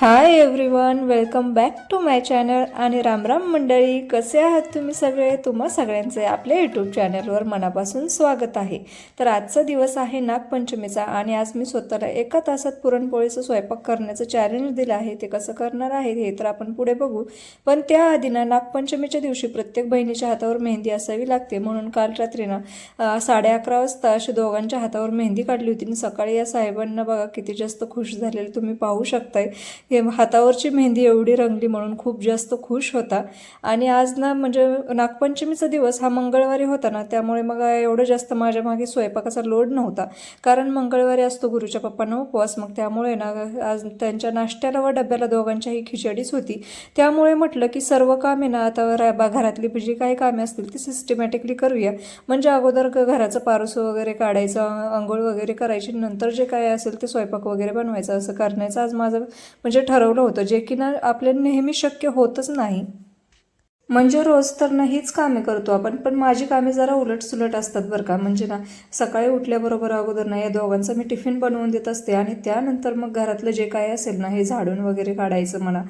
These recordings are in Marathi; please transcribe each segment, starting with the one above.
Hi everyone welcome back to my channel आणि रामराम मंडळी. कसे आहात तुम्ही सगळे? तुम्हा सगळ्यांचे आपल्या यूट्यूब चॅनलवर मनापासून स्वागत आहे. तर आजचा दिवस आहे नागपंचमीचा आणि आज मी स्वतःला एका तासात पुरणपोळीचं स्वयंपाक करण्याचं चॅलेंज दिलं आहे. ते कसं करणार आहे हे तर आपण पुढे बघू. पण त्याआधी ना नागपंचमीच्या दिवशी प्रत्येक बहिणीच्या हातावर मेहंदी असावी लागते. म्हणून काल रात्री ना साडे अकरा वाजता अशी दोघांच्या हातावर मेहंदी काढली होती. आणि सकाळी या साहेबांना बघा किती जास्त खुश झालेले तुम्ही पाहू शकताय. हे हातावरची मेहंदी एवढी रंगली म्हणून खूप जास्त खुश होता. आणि आज ना म्हणजे नागपंचमीचा दिवस हा मंगळवारी होता ना त्यामुळे मग एवढं जास्त माझ्या मागे स्वयंपाकाचा लोड नव्हता. कारण मंगळवारी असतो गुरुच्या पप्पांना उपवास मग त्यामुळे ना आज त्यांच्या नाश्त्याला व डब्याला दोघांच्याही खिचडीच होती. त्यामुळे म्हटलं की सर्व कामे ना आता बा- घरातली जी काही कामे असतील ती सिस्टमॅटिकली करूया. म्हणजे अगोदर घराचं पारसं वगैरे काढायचं आंघोळ वगैरे करायची नंतर जे काय असेल ते स्वयंपाक वगैरे बनवायचं असं करण्याचं. आज माझं म्हणजे ठरवलं होतं जे की ना आपल्याला नेहमी शक्य होतच नाही. म्हणजे रोज तर ना हीच कामे करतो आपण पण माझी कामे जरा उलट सुलट असतात बरं का. म्हणजे ना सकाळी उठल्याबरोबर अगोदर ना या दोघांचा मी टिफिन बनवून देत असते आणि त्यानंतर मग घरातलं जे काय असेल ना हे झाडून वगैरे काढायचं मला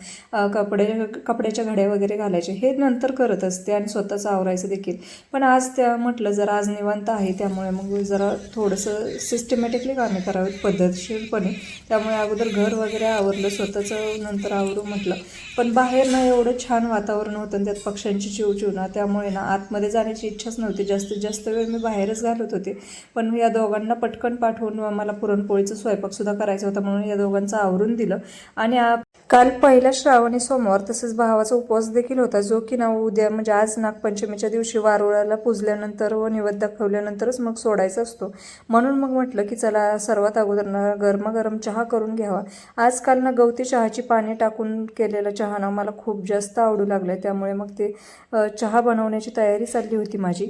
कपडे कपड्याच्या घड्या वगैरे घालायचे हे नंतर करत असते आणि स्वतःचं आवरायचं देखील. पण आज त्या म्हटलं जरा आज निवांत आहे त्यामुळे मग जरा थोडंसं सिस्टमॅटिकली कामे करावीत पद्धतशीरपणे. त्यामुळे अगोदर घर वगैरे आवरलं स्वतःचं नंतर आवरू म्हटलं. पण बाहेर ना एवढं छान वातावरण होतं त्यात पक्ष्यांची चिवचिवना त्यामुळे ना आतमध्ये जाण्याची इच्छाच नव्हती. जास्तीत जास्त वेळ मी बाहेरच घालत होते. पण या दोघांना पटकन पाठवून मला पुरणपोळीचा स्वयंपाकसुद्धा करायचा होता म्हणून या दोघांचं आवरून दिलं. आणि काल पहिला श्रावणी सोमवार तसेच भावाचा उपवास देखील होता. जो की ना उद्या म्हणजे आज नागपंचमीच्या दिवशी वारुळाला पुजल्यानंतर व निवद दाखवल्यानंतरच मग सोडायचा असतो. म्हणून मग म्हटलं की चला सर्वात अगोदर ना गरमागरम चहा करून घ्यावा. आजकाल ना गवती चहाची पाणी टाकून केलेला चहा ना मला खूप जास्त आवडू लागला त्यामुळे मग ते चहा बनवण्याची तयारी चालली होती माझी.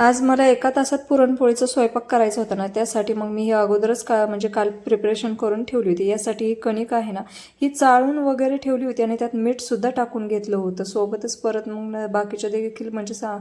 आज मला एका तासात पुरणपोळीचा स्वयंपाक करायचा होता ना त्यासाठी मग मी हे अगोदरच का म्हणजे काल प्रिपरेशन करून ठेवली होती. यासाठी ही कणिक आहे ना ही चाळून वगैरे ठेवली होती आणि त्यात मीठसुद्धा टाकून घेतलं होतं. सोबतच परत मग न- बाकीच्या देखील म्हणजे सा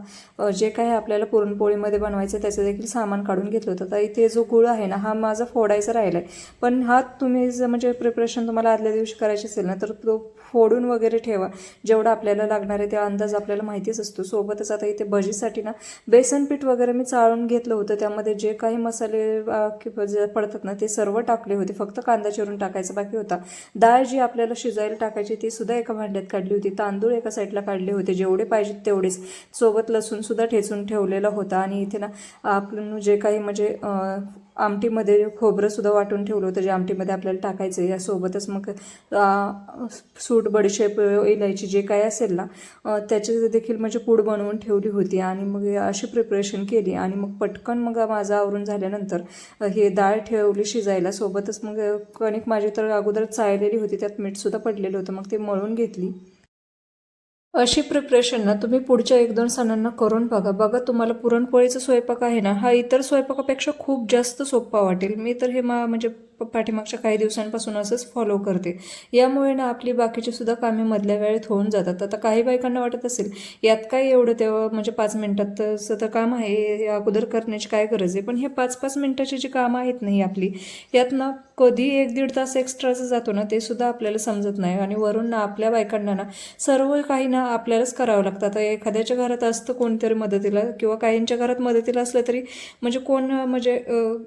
जे काही आपल्याला पुरणपोळीमध्ये बनवायचं त्याचं देखील सामान काढून घेतलं होतं. तर इथे जो गुळ आहे ना हा माझा फोडायचा राहिला आहे पण हा तुम्ही जर म्हणजे प्रिपरेशन तुम्हाला आदल्या दिवशी करायची असेल ना तर तो फोडून वगैरे ठेवा. जेवढं आपल्याला लागणार आहे ते अंदाज आपल्याला माहितीच असतो. सोबतच आता इथे भजीसाठी ना बेसन पीठ वगैरे मी चाळून घेतलं होतं. त्यामध्ये जे काही मसाले पडतात ना ते सर्व टाकले होते. फक्त कांदा चिरून टाकायचा बाकी होता. डाळ जी आपल्याला शिजायला टाकायची ती सुद्धा एका भांड्यात काढली होती. तांदूळ एका साईडला काढले होते. जेवढे पाहिजेत तेवढेच. सोबत लसूणसुद्धा ठेचून ठेवलेला होता. आणि इथे ना आपण जे काही म्हणजे आमटीमध्ये खोबरंसुद्धा वाटून ठेवलं होतं जे आमटीमध्ये आपल्याला टाकायचं आहे. यासोबतच मग सूट बडीशेप इलायची जे काय असेल ना अ, त्याची देखील म्हणजे पूड बनवून ठेवली होती आणि मग अशी प्रिपरेशन केली. आणि मग पटकन मग माझं आवरून झाल्यानंतर हे डाळ ठेवली शिजायला. सोबतच मग कणिक माझी तर अगोदर चाळलेली होती त्यात मीठसुद्धा पडलेलं होतं. मग ते मळून घेतली. अशी प्रिपरेशन ना तुम्ही पुढच्या एक दोन सणांना करून बघा. बघा तुम्हाला पुरणपोळीचा स्वयंपाक आहे ना हा इतर स्वयंपाकापेक्षा खूप जास्त सोपा वाटेल. मी तर हे मा म्हणजे पाठीमागच्या काही दिवसांपासून असंच फॉलो करते. यामुळे ना आपली बाकीची सुद्धा कामे मधल्या वेळेत होऊन जातात. आता काही बायकांना वाटत असेल यात काय एवढं तेव्हा म्हणजे पाच मिनिटात तर काम आहे अगोदर करण्याची काय गरज आहे? पण हे पाच पाच मिनिटाची जी कामं आहेत नाही आपली यात ना कधी एक दीड तास एक्स्ट्राचं जातो ना ते सुद्धा आपल्याला समजत नाही. आणि वरून ना आपल्या बायकांना ना सर्व काही ना आपल्यालाच करावं लागतं. आता एखाद्याच्या घरात असतं कोणतरी मदतीला किंवा काहींच्या घरात मदतीला असलं तरी म्हणजे कोण म्हणजे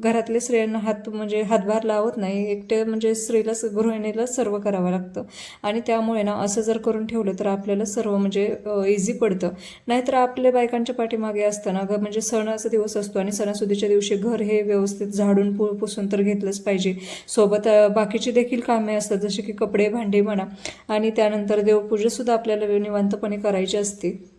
घरातल्या स्त्रियांना हात म्हणजे हातभार लावत नाही एकटे म्हणजे स्त्रीला गृहिणीला सर्व करावं लागतं. आणि त्यामुळे ना असं जर करून ठेवलं तर आपल्याला सर्व म्हणजे इझी पडतं. नाहीतर आपल्या बायकांच्या पाठीमागे असतं ना ग म्हणजे सणाचा दिवस असतो आणि सणासुदीच्या दिवशी घर हे व्यवस्थित झाडून पु पुसून तर घेतलंच पाहिजे. सोबत बाकीची देखील कामे असतात जसे की कपडे भांडे म्हणा. आणि त्यानंतर देवपूजासुद्धा आपल्याला निवांतपणे करायची असते.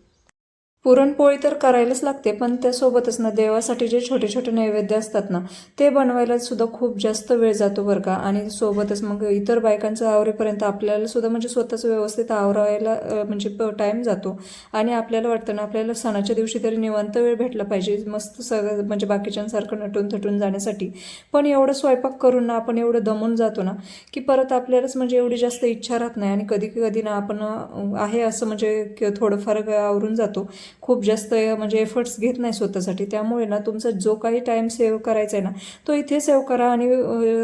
पुरणपोळी तर करायलाच लागते पण त्यासोबतच ना देवासाठी जे छोटे छोटे नैवेद्य असतात ना ते बनवायला सुद्धा खूप जास्त वेळ जातो बरं का. आणि सोबतच मग इतर बायकांचं आवरेपर्यंत आपल्याला सुद्धा म्हणजे स्वतःच व्यवस्थित आवरायला म्हणजे टाईम जातो. आणि आपल्याला वाटतं ना आपल्याला सणाच्या दिवशी तरी निवांत वेळ भेटला पाहिजे मस्त सगळं म्हणजे बाकीच्यांसारखं नटून थटून जाण्यासाठी. पण एवढं स्वयंपाक करून ना आपण एवढं दमून जातो ना की परत आपल्यालाच म्हणजे एवढी जास्त इच्छा राहत नाही. आणि कधी कधी ना आपण आहे असं म्हणजे थोडंफार आवरून जातो. खूप जास्त म्हणजे एफर्ट्स घेत नाही स्वतःसाठी. त्यामुळे ना तुमचा जो काही टाईम सेव्ह करायचा आहे ना तो इथे सेव्ह करा आणि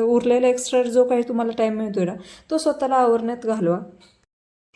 उरलेला एक्स्ट्रा जो काही तुम्हाला टाईम मिळतोय ना तो स्वतःला आवरण्यात घालवा.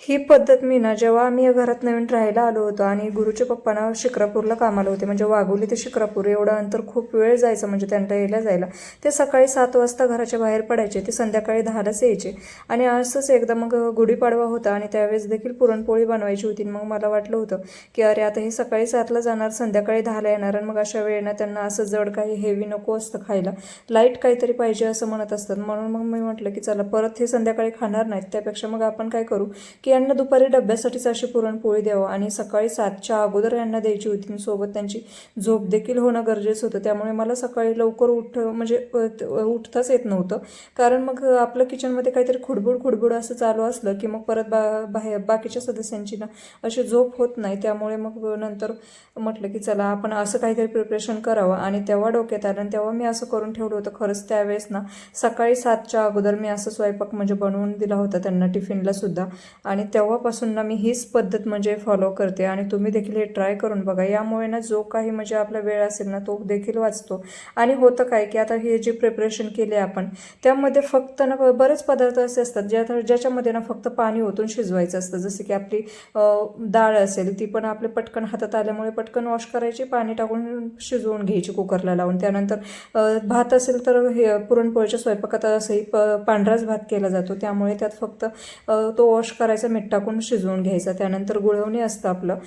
ही पद्धत मी ना जेव्हा आम्ही या घरात नवीन राहायला आलो होतो आणि गुरुच्या पप्पांना शिक्रापूरला कामाला होते म्हणजे वाघोली ते शिक्रापूर एवढं अंतर खूप वेळ जायचं म्हणजे त्यांना यायला जायला. ते सकाळी सात वाजता घराच्या बाहेर पडायचे ते संध्याकाळी दहालाच यायचे. आणि असंच एकदा मग गुढीपाडवा होता आणि त्यावेळेस देखील पुरणपोळी बनवायची होती. मग मला वाटलं होतं की अरे आता हे सकाळी सातला जाणार संध्याकाळी दहाला येणार आणि मग अशा वेळेनं त्यांना असं जड काही हेवी नको असतं खायला. लाइट काहीतरी पाहिजे असं म्हणत असतात. म्हणून मग मी म्हटलं की चला परत हे संध्याकाळी खाणार नाहीत. त्यापेक्षा मग आपण काय करू की यांना दुपारी डब्यासाठीच अशी पुरणपोळी द्यावं आणि सकाळी सातच्या अगोदर यांना द्यायची होती. आणि सोबत त्यांची झोप देखील होणं गरजेचं होतं. त्यामुळे मला सकाळी लवकर उठ म्हणजे उठताच येत नव्हतं. कारण मग आपलं किचनमध्ये काहीतरी खुडबुड खुडबुड असं चालू असलं की मग परत बा बाहेर बाकीच्या सदस्यांची ना अशी झोप होत नाही. त्यामुळे मग नंतर म्हटलं की चला आपण असं काहीतरी प्रिपरेशन करावं. आणि तेव्हा डोक्यात आलं आणि तेव्हा मी असं करून ठेवलं होतं. खरंच त्यावेळेस ना सकाळी सातच्या अगोदर मी असं स्वयंपाक म्हणजे बनवून दिला होता त्यांना टिफिनला सुद्धा. आणि तेव्हापासून ना मी हीच पद्धत म्हणजे फॉलो करते आणि तुम्ही देखील हे ट्राय करून बघा. यामुळे ना जो काही म्हणजे आपला वेळ असेल ना तो देखील वाचतो. आणि होतं काय की आता हे जे प्रिपरेशन केले आपण त्यामध्ये फक्त ना बरेच पदार्थ असे असतात ज्या ज्याच्यामध्ये ना फक्त पाणी ओतून शिजवायचं असतं. जसं की आपली डाळ असेल ती पण आपले पटकन हातात आल्यामुळे पटकन वॉश करायची पाणी टाकून शिजवून घ्यायची कुकरला लावून. त्यानंतर भात असेल तर हे पुरणपोळीच्या स्वयंपाकात असंही प पांढराच भात केला जातो. त्यामुळे त्यात फक्त तो वॉश करायचा मीठ टाकून शिजवून घ्यायचं. त्यानंतर गुळवणी असतं आपलं.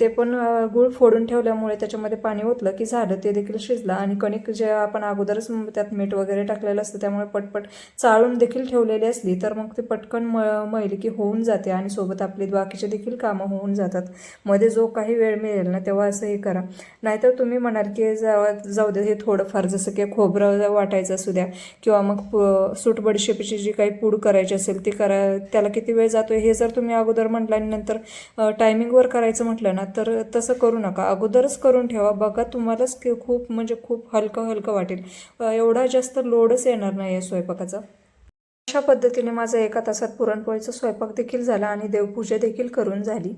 ते पण गुळ फोडून ठेवल्यामुळे त्याच्यामध्ये पाणी ओतलं की झालं ते देखील शिजलं. आणि कणिक जे आपण अगोदरच त्यात मीठ वगैरे टाकलेलं असतं त्यामुळे पटपट चाळून देखील ठेवलेली असली तर मग ते पटकन म मैल की होऊन जाते आणि सोबत आपली बाकीचे देखील कामं होऊन जातात. मध्ये जो काही वेळ मिळेल ना तेव्हा असं हे करा. नाहीतर तुम्ही म्हणाल की जाऊ जाऊ दे हे थोडंफार जसं की खोबरं वाटायचं असू द्या किंवा मग सूट बडीशेपीची जी काही पूड करायची असेल ती करा. त्याला किती वेळ जातो हे जर तुम्ही अगोदर म्हटलं आणि नंतर टायमिंगवर करायचं म्हटलं ना तर तसं करू नका. अगोदरच करून ठेवा. बघा तुम्हालाच खूप म्हणजे खूप हलकं हलकं वाटेल. एवढा जास्त लोडच येणार नाही आहे स्वयंपाकाचा. अशा पद्धतीने माझा एका तासात पुरणपोळीचा स्वयंपाक देखील झाला आणि देवपूजा देखील करून झाली.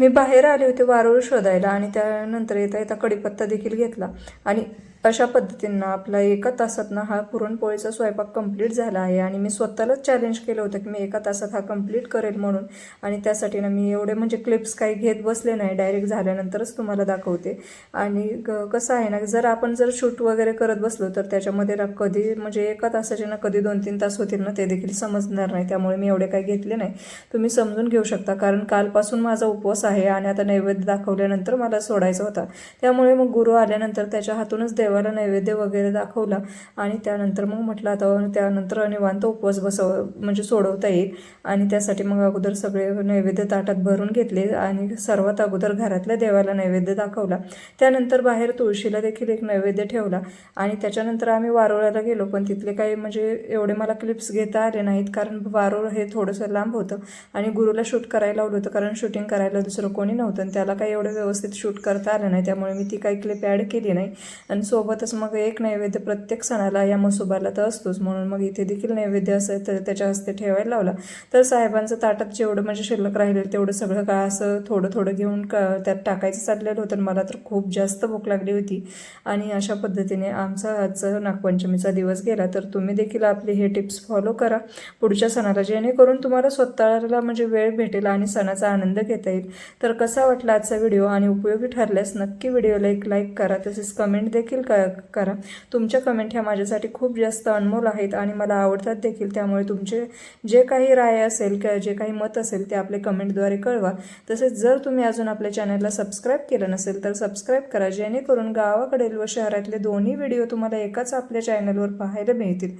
मी बाहेर आले होते वारूळ शोधायला आणि त्यानंतर येता येता कढीपत्ता देखील घेतला. आणि अशा पद्धतीनं आपला एका तासात ना हा पुरणपोळीचा स्वयंपाक कंप्लीट झाला आहे आणि मी स्वतःलाच चॅलेंज केलं होतं की मी एका तासात हा कंप्लीट करेल म्हणून. आणि त्यासाठी ना मी एवढे म्हणजे क्लिप्स काही घेत बसले नाही. डायरेक्ट झाल्यानंतरच तुम्हाला दाखवते. आणि कसं आहे ना जर आपण जर शूट वगैरे करत बसलो तर त्याच्यामध्ये ना कधी म्हणजे एका तासाचे ना कधी दोन तीन तास होतील ना ते देखील समजणार नाही. त्यामुळे मी एवढे काही घेतले नाही. तुम्ही समजून घेऊ शकता कारण कालपासून माझा उपवास आहे आणि आता नैवेद्य दाखवल्यानंतर मला सोडायचा होता. त्यामुळे मग गुरु आल्यानंतर त्याच्या हातूनच देव देवाला नैवेद्य वगैरे दाखवला आणि त्यानंतर मग म्हटलं आता त्यानंतर निवांत उपवास बसव म्हणजे सोडवता येईल. आणि त्यासाठी मग अगोदर सगळे नैवेद्य ताटात भरून घेतले आणि सर्वात अगोदर घरातल्या देवाला नैवेद्य दाखवला. त्यानंतर बाहेर तुळशीला देखील एक नैवेद्य ठेवला. आणि त्याच्यानंतर आम्ही वारोळ्याला गेलो पण तिथले काही म्हणजे एवढे मला क्लिप्स घेता आले नाहीत कारण वारोळ हे थोडंसं लांब होतं. आणि गुरुला शूट करायला लावलं होतं कारण शूटिंग करायला दुसरं कोणी नव्हतं. आणि त्याला काही एवढं व्यवस्थित शूट करता आलं नाही त्यामुळे मी ती काही क्लिप ॲड केली नाही. आणि सो सोबतच मग एक नैवेद्य प्रत्येक सणाला या मसुबाला तर असतोच. म्हणून मग इथे देखील नैवेद्य असं तर त्याच्या हस्ते ठेवायला लावला. तर साहेबांचं ताटात जेवढं म्हणजे शिल्लक राहिलेलं तेवढं सगळं काय असं थोडं थोडं घेऊन क त्यात टाकायचं चाललेलं होतं मला तर खूप जास्त भूक लागली होती. आणि अशा पद्धतीने आमचा आजचा नागपंचमीचा दिवस गेला. तर तुम्ही देखील आपले हे टिप्स फॉलो करा. पुढच्या सणाला जेणेकरून तुम्हाला स्वतःला म्हणजे वेळ भेटेल आणि सणाचा आनंद घेता येईल. तर कसा वाटला आजचा व्हिडिओ? आणि उपयोगी ठरल्यास नक्की व्हिडिओला एक लाईक करा. तसेच कमेंट देखील क करा. तुमच्या कमेंट ह्या माझ्यासाठी खूप जास्त अनमोल आहेत आणि मला आवडतात देखील. त्यामुळे तुमचे जे काही राय असेल किंवा जे काही मत असेल ते आपले कमेंटद्वारे कळवा. तसेच जर तुम्ही अजून आपल्या चॅनलला सबस्क्राईब केलं नसेल तर सबस्क्राईब करा जेणेकरून गावाकडील व शहरातले दोन्ही व्हिडिओ तुम्हाला एकाच आपल्या चॅनलवर पाहायला मिळतील.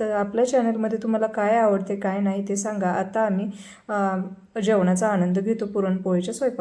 तर आपल्या चॅनलमध्ये तुम्हाला काय आवडते काय नाही ते सांगा. आता आम्ही जेवणाचा आनंद घेतो पुरणपोळीच्या स्वयंपाक